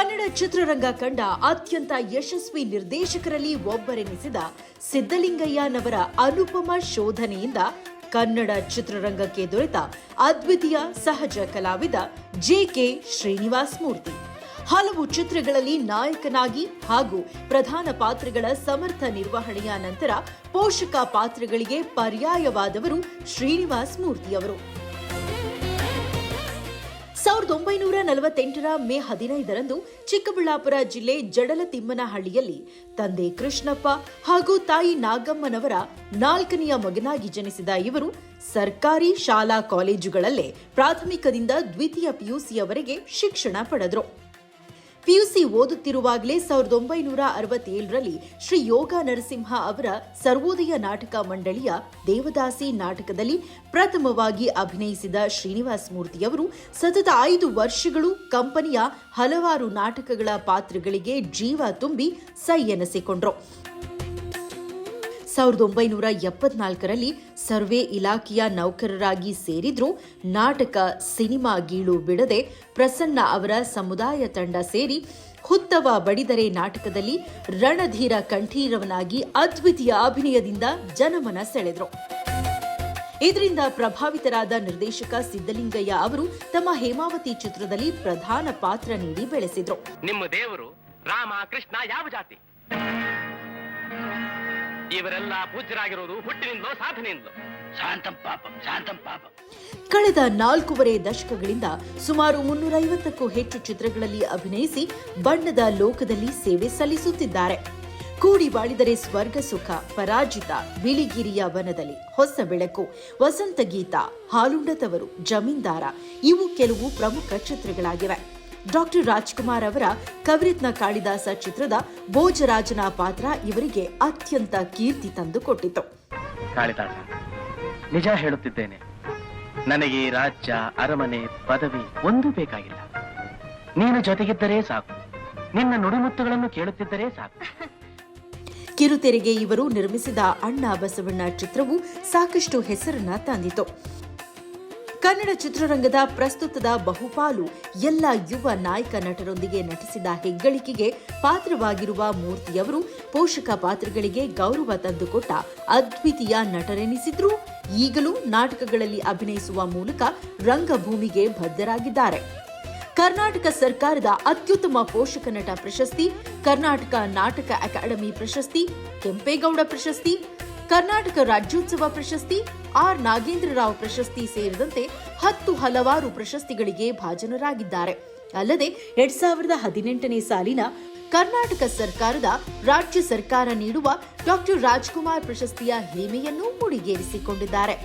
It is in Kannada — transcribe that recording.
ಚಿತ್ರರಂಗ ಕಂಡ ಅತ್ಯಂತ ಯಶಸ್ವಿ ನಿರ್ದೇಶಕರಲ್ಲಿ ಒಬ್ಬರೆನಿಸಿದ ಸಿದ್ದಲಿಂಗಯ್ಯನವರ ಅನುಪಮ ಶೋಧನೆಯಿಂದ ಕನ್ನಡ ಚಿತ್ರರಂಗಕ್ಕೆ ದೊರೆತ ಅದ್ವಿತೀಯ ಸಹಜ ಕಲಾವಿದ ಜೆ ಕೆ ಶ್ರೀನಿವಾಸ್ ಮೂರ್ತಿ. ಹಲವು ಚಿತ್ರಗಳಲ್ಲಿ ನಾಯಕನಾಗಿ ಹಾಗೂ ಪ್ರಧಾನ ಪಾತ್ರಗಳ ಸಮರ್ಥ ನಿರ್ವಹಣೆಯ ನಂತರ ಪೋಷಕ ಪಾತ್ರಗಳಿಗೆ ಪರ್ಯಾಯವಾದವರು ಶ್ರೀನಿವಾಸ್ ಮೂರ್ತಿಯವರು ಸಾವಿರದ ಒಂಬೈನೂರ ನಲವತ್ತೆಂಟರ ಮೇ ಹದಿನೈದರಂದು ಚಿಕ್ಕಬಳ್ಳಾಪುರ ಜಿಲ್ಲೆ ಜಡಲತಿಮ್ಮನಹಳ್ಳಿಯಲ್ಲಿ ತಂದೆ ಕೃಷ್ಣಪ್ಪ ಹಾಗೂ ತಾಯಿ ನಾಗಮ್ಮನವರ ನಾಲ್ಕನೆಯ ಮಗನಾಗಿ ಜನಿಸಿದ ಇವರು ಸರ್ಕಾರಿ ಶಾಲಾ ಕಾಲೇಜುಗಳಲ್ಲೇ ಪ್ರಾಥಮಿಕದಿಂದ ದ್ವಿತೀಯ ಪಿಯುಸಿಯವರೆಗೆ ಶಿಕ್ಷಣ ಪಡೆದರು. ಪಿಯುಸಿ ಓದುತ್ತಿರುವಾಗಲೇ ಸಾವಿರದ ಒಂಬೈನೂರ ಅರವತ್ತೇಳರಲ್ಲಿ ಶ್ರೀ ಯೋಗ ನರಸಿಂಹ ಅವರ ಸರ್ವೋದಯ ನಾಟಕ ಮಂಡಳಿಯ ದೇವದಾಸಿ ನಾಟಕದಲ್ಲಿ ಪ್ರಥಮವಾಗಿ ಅಭಿನಯಿಸಿದ ಶ್ರೀನಿವಾಸ್ ಮೂರ್ತಿಯವರು ಸತತ ಐದು ವರ್ಷಗಳು ಕಂಪನಿಯ ಹಲವಾರು ನಾಟಕಗಳ ಪಾತ್ರಗಳಿಗೆ ಜೀವ ತುಂಬಿ ಸೈ ಎನಿಸಿಕೊಂಡ್ರು. ಸಾವಿರದ ಒಂಬೈನೂರ ಎಪ್ಪತ್ನಾಲ್ಕರಲ್ಲಿ ಸರ್ವೆ ಇಲಾಖೆಯ ನೌಕರರಾಗಿ ಸೇರಿದ್ರು ನಾಟಕ, ಸಿನಿಮಾ ಗೀಳು ಬಿಡದೆ ಪ್ರಸನ್ನ ಅವರ ಸಮುದಾಯ ತಂಡ ಸೇರಿ ಹುತ್ತವ ಬಡಿದರೆ ನಾಟಕದಲ್ಲಿ ರಣಧೀರ ಕಂಠೀರವನಾಗಿ ಅದ್ವಿತೀಯ ಅಭಿನಯದಿಂದ ಜನಮನ ಸೆಳೆದ್ರು. ಇದರಿಂದ ಪ್ರಭಾವಿತರಾದ ನಿರ್ದೇಶಕ ಸಿದ್ದಲಿಂಗಯ್ಯ ಅವರು ತಮ್ಮ ಹೇಮಾವತಿ ಚಿತ್ರದಲ್ಲಿ ಪ್ರಧಾನ ಪಾತ್ರ ನೀಡಿ ಬೆಳೆಸಿದ್ರು. ನಿಮ್ಮ ದೇವರು ರಾಮ ಕೃಷ್ಣ ಯಾವ ಜಾತಿ? ಇವರೆಲ್ಲ ಪೂಜ್ಯರಾಗಿರುವುದು ಹುಟ್ಟಿನಿಂದಲೋ ಸಾಧನೆಯಿಂದಲೋ ಶಾಂತಂ ಪಾಪಂ ಶಾಂತಂ ಪಾಪಂ. ಕಳೆದ ನಾಲ್ಕೂವರೆ ದಶಕಗಳಿಂದ ಸುಮಾರು ಮುನ್ನೂರೈವತ್ತಕ್ಕೂ ಹೆಚ್ಚು ಚಿತ್ರಗಳಲ್ಲಿ ಅಭಿನಯಿಸಿ ಬಣ್ಣದ ಲೋಕದಲ್ಲಿ ಸೇವೆ ಸಲ್ಲಿಸುತ್ತಿದ್ದಾರೆ. ಕೂಡಿ ಬಾಳಿದರೆ ಸ್ವರ್ಗ ಸುಖ ಪರಾಜಿತ ಬಿಳಿಗಿರಿಯ ವನದಲ್ಲಿ ಹೊಸ ಬೆಳಕು ವಸಂತ ಗೀತ ಹಾಲುಂಡತವರು ಜಮೀನ್ದಾರ ಇವು ಕೆಲವು ಪ್ರಮುಖ ಚಿತ್ರಗಳಾಗಿವೆ. ಡಾಕ್ಟರ್ ರಾಜ್ಕುಮಾರ್ ಅವರ ಕವಿರತ್ನ ಕಾಳಿದಾಸ ಚಿತ್ರದ ಭೋಜರಾಜನ ಪಾತ್ರ ಇವರಿಗೆ ಅತ್ಯಂತ ಕೀರ್ತಿ ತಂದುಕೊಟ್ಟಿತು. ಕಾಳಿದಾಸ ನಿಜ ಹೇಳುತ್ತಿದ್ದೇನೆ. ನನಗೆ ರಾಜ್ಯ ಅರಮನೆ ಪದವಿ ಒಂದು ಬೇಕಾಗಿಲ್ಲ. ನೀನು ಜೊತೆಗಿದ್ದರೆ ಸಾಕು. ನಿನ್ನ ನುಡಿಮುತ್ತುಗಳನ್ನು ಕೇಳುತ್ತಿದ್ದರೆ ಸಾಕು. ಕಿರುತೆರೆಗೆ ಇವರು ನಿರ್ಮಿಸಿದ ಅಣ್ಣ ಬಸವಣ್ಣ ಚಿತ್ರವು ಸಾಕಷ್ಟು ಹೆಸರನ್ನ ತಂದಿತು. ಕನ್ನಡ ಚಿತ್ರರಂಗದ ಪ್ರಸ್ತುತದ ಬಹುಪಾಲು ಎಲ್ಲ ಯುವ ನಾಯಕ ನಟರೊಂದಿಗೆ ನಟಿಸಿದ ಹೆಗ್ಗಳಿಕೆಗೆ ಪಾತ್ರವಾಗಿರುವ ಮೂರ್ತಿಯವರು ಪೋಷಕ ಪಾತ್ರಗಳಿಗೆ ಗೌರವ ತಂದುಕೊಟ್ಟ ಅದ್ವಿತೀಯ ನಟರೆನಿಸಿದ್ರು. ಈಗಲೂ ನಾಟಕಗಳಲ್ಲಿ ಅಭಿನಯಿಸುವ ಮೂಲಕ ರಂಗಭೂಮಿಗೆ ಬದ್ಧರಾಗಿದ್ದಾರೆ. ಕರ್ನಾಟಕ ಸರ್ಕಾರದ ಅತ್ಯುತ್ತಮ ಪೋಷಕ ನಟ ಪ್ರಶಸ್ತಿ, ಕರ್ನಾಟಕ ನಾಟಕ ಅಕಾಡೆಮಿ ಪ್ರಶಸ್ತಿ, ಕೆಂಪೇಗೌಡ ಪ್ರಶಸ್ತಿ ಕರ್ನಾಟಕ ರಾಜ್ಯೋತ್ಸವ ಪ್ರಶಸ್ತಿ, ಆರ್. ನಾಗೇಂದ್ರ ರಾವ್ ಪ್ರಶಸ್ತಿ ಸೇರಿದಂತೆ ಹತ್ತು ಹಲವಾರು ಪ್ರಶಸ್ತಿಗಳಿಗೆ ಭಾಜನರಾಗಿದ್ದಾರೆ. ಅಲ್ಲದೆ ಎರಡ್ ಸಾವಿರದ ಹದಿನೆಂಟನೇ ಸಾಲಿನ ಕರ್ನಾಟಕ ಸರ್ಕಾರದ ರಾಜ್ಯ ಸರ್ಕಾರ ನೀಡುವ ಡಾಕ್ಟರ್ ರಾಜ್ಕುಮಾರ್ ಪ್ರಶಸ್ತಿಯ ಹೇಮೆಯನ್ನು ಮುಡಿಗೇರಿಸಿಕೊಂಡಿದ್ದಾರೆ.